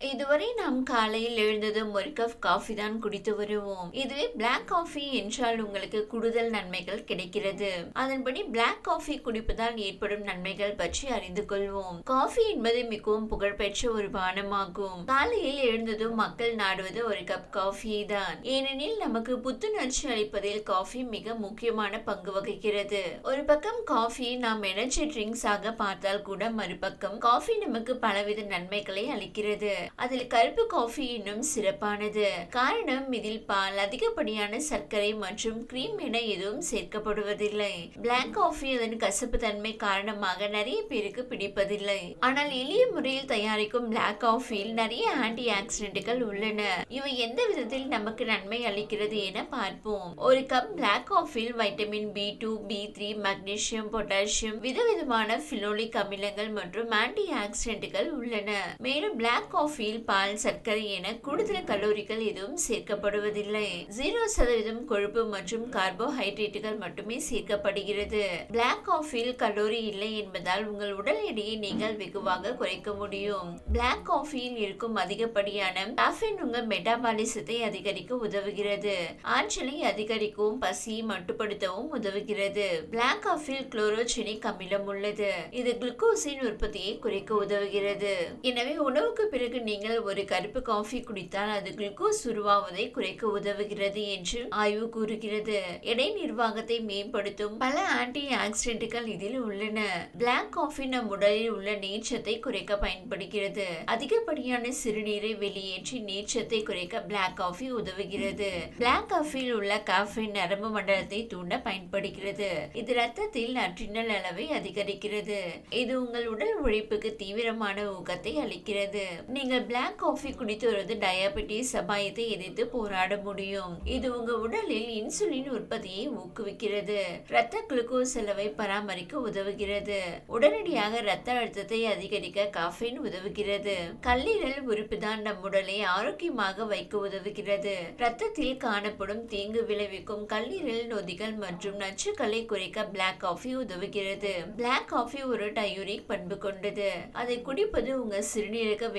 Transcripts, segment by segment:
இதுவரை நாம் காலையில் எழுந்ததும் ஒரு கப் காஃபி தான் குடித்து வருவோம். இதுவே பிளாக் காஃபி என்றால் உங்களுக்கு கூடுதல் நன்மைகள் கிடைக்கிறது. அதன்படி பிளாக் காஃபி குடிப்பதால் ஏற்படும் நன்மைகள் பற்றி அறிந்து கொள்வோம். காஃபி என்பது மிகவும் புகழ்பெற்ற ஒரு பானமாகும். காலையில் எழுந்ததும் மக்கள் நாடுவது ஒரு கப் காஃபியை தான். ஏனெனில் நமக்கு புத்துணர்ச்சி அளிப்பதில் காஃபி மிக முக்கியமான பங்கு வகிக்கிறது. ஒரு பக்கம் காஃபியை நாம் எனர்ஜி ட்ரிங்க்ஸ் ஆக பார்த்தால் கூட மறுபக்கம் காஃபி நமக்கு பலவித நன்மைகளை அளிக்கிறது. அதில் கருப்பு காஃபி இன்னும் சிறப்பானது. காரணம் இதில் பால் அதிகப்படியான சர்க்கரை மற்றும் கிரீம் என எதுவும் சேர்க்கப்படுவதில்லை. பிளாக் காஃபி அதன் கசப்பு தன்மை காரணமாக நிறைய பேருக்கு பிடிப்பதில்லை. ஆனால் எளிய முறையில் தயாரிக்கும் பிளாக் காஃபியில் நிறைய ஆன்டி ஆக்சிடென்ட்கள் உள்ளன. இவை எந்த விதத்தில் நமக்கு நன்மை அளிக்கிறது என பார்ப்போம். ஒரு cup black காஃபியில் vitamin B two B three magnesium potassium விதவிதமான பினோலிக் அமிலங்கள் மற்றும் ஆன்டி ஆக்சிடென்ட்கள் உள்ளன. மேலும் பிளாக் காஃபி காஃபியில் பால் சர்க்கரை என கூடுதல் கலோரிகள் எதுவும் சேர்க்கப்படுவதில்லை. ஜீரோ சதவீதம் கொழுப்பு மற்றும் கார்போஹைட்ரேட்டுகள் மட்டுமே சேர்க்கப்படுகிறது. பிளாக் காஃபியில் கலோரி இல்லை என்பதால் உங்கள் உடல் எடையை நீங்கள் வெகுவாக குறைக்க முடியும். பிளாக் காஃபியில் இருக்கும் அதிகப்படியான காஃபின் உங்கள் மெட்டாபாலிசத்தை அதிகரிக்க உதவுகிறது. ஆற்றலை அதிகரிக்கவும் பசியை மட்டுப்படுத்தவும் உதவுகிறது. பிளாக் காஃபியில் குளோரோஜெனிக் அமிலம் உள்ளது. இது குளுக்கோஸின் உற்பத்தியை குறைக்க உதவுகிறது. எனவே உணவுக்கு பிறகு நீங்கள் ஒரு கருப்பு காஃபி குடித்தால் அது குளுக்கோஸ் உருவாவதை குறைக்க உதவுகிறது என்று ஆய்வு கூறுகிறது. எடை நிர்வாகத்தை மேம்படுத்தும் பல ஆன்டி ஆக்சிடென்ட்கள் இதில் உள்ளன. பிளாக் காஃபி நம் உடலில் உள்ள நீச்சத்தை குறைக்க பயன்படுகிறது. அதிகப்படியான சிறுநீரை வெளியேற்றி நீச்சத்தை குறைக்க பிளாக் காஃபி உதவுகிறது. பிளாக் காஃபியில் உள்ள காஃபின் நரம்பு மண்டலத்தை தூண்ட பயன்படுகிறது. இது ரத்தத்தில் நற்றினல் அளவை அதிகரிக்கிறது. இது உங்கள் உடல் உழைப்புக்கு தீவிரமான ஊக்கத்தை அளிக்கிறது. நீங்கள் பிளாக் காஃபி குடித்து வருவது டயபெட்டிஸ் அபாயத்தை எதிர்த்து போராட முடியும். இது உங்க உடலில் இன்சுலின் உற்பத்தியை ஊக்குவிக்கிறது. இரத்த குளுக்கோஸ் செலவை பராமரிக்க உதவுகிறது. உடனடியாக இரத்த அழுத்தத்தை அதிகரிக்க காஃபின் உதவுகிறது. கல்லீரல் உறுப்பு தான் நம் உடலை ஆரோக்கியமாக வைக்க உதவுகிறது. ரத்தத்தில் காணப்படும் தீங்கு விளைவிக்கும் கல்லீரல் நொதிகள் மற்றும் நச்சுக்களை குறைக்க பிளாக் காஃபி உதவுகிறது. பிளாக் காஃபி ஒரு டயூரிக் பண்பு கொண்டது. அதை குடிப்பது உங்க சிறுநீரக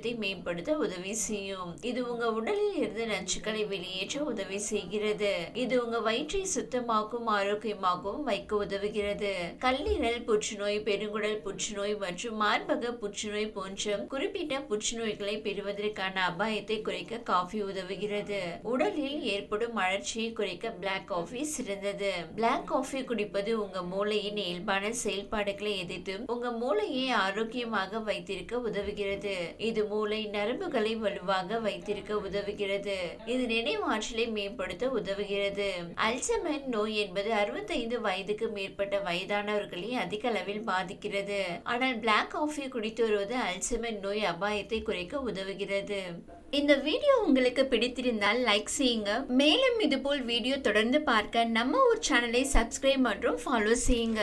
ஆரோக்கியத்தை மேம்படுத்த உதவி செய்யும். இது உங்க உடலில் இருந்து நச்சுக்களை வெளியேற்ற உதவி செய்கிறது. இது உங்க வயிற்றை சுத்தமாக்கும் ஆரோக்கியமாகவும் வைக்க உதவுகிறது. கல்லீரல் புற்றுநோய் பெருங்குடல் புற்றுநோய் மற்றும் மார்பக புற்றுநோய் போன்ற குறிப்பிட்ட புற்றுநோய்களை பெறுவதற்கான அபாயத்தை குறைக்க காஃபி உதவுகிறது. உடலில் ஏற்படும் அழற்சியை குறைக்க பிளாக் காஃபி சிறந்தது. பிளாக் காஃபி குடிப்பது உங்க மூளையின் இயல்பான செயல்பாடுகளை எதிர்த்து உங்க மூளையை ஆரோக்கியமாக வைத்திருக்க உதவுகிறது. இது மூளை நரம்புகளை வலுவாக வைத்திருக்க உதவுகிறது. இது நினைவாற்றலை மேம்படுத்த உதவுகிறது. அல்சமன் நோய் என்பது அறுபத்தைந்து வயதுக்கு மேற்பட்ட வயதானவர்களை அதிக அளவில் பாதிக்கிறது. ஆனால் பிளாக் காஃபி குடித்து வருவது அல்சமன் நோய் அபாயத்தை குறைக்க உதவுகிறது. இந்த வீடியோ உங்களுக்கு பிடித்திருந்தால் லைக் செய்யுங்க. மேலும் இதுபோல் வீடியோ தொடர்ந்து பார்க்க நம்ம ஊர் சேனலை சப்ஸ்கிரைப் மற்றும் ஃபாலோ செய்யுங்க.